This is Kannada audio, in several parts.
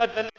قد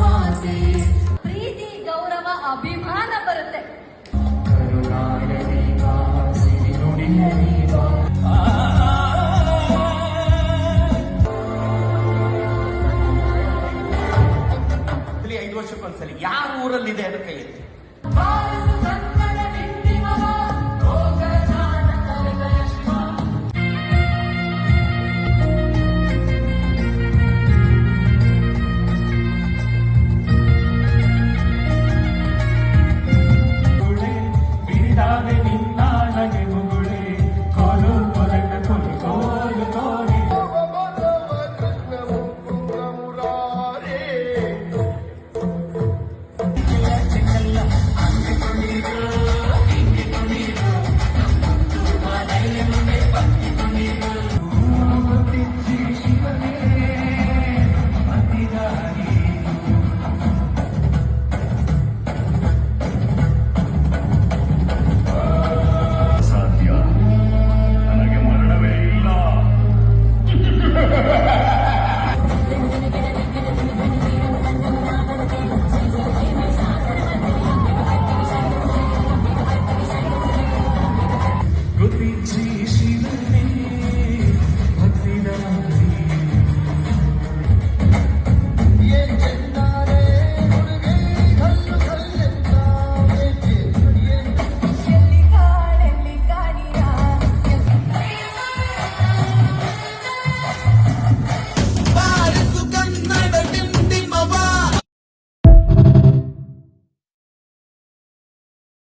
ಮಾತೆ ಪ್ರೀತಿ ಗೌರವ ಅಭಿಮಾನ ಬರುತ್ತೆ. ಐದು ವರ್ಷಕ್ಕೊಂದ್ಸಲಿ ಯಾವ ಊರಲ್ಲಿದೆ ಅದಕ್ಕೆ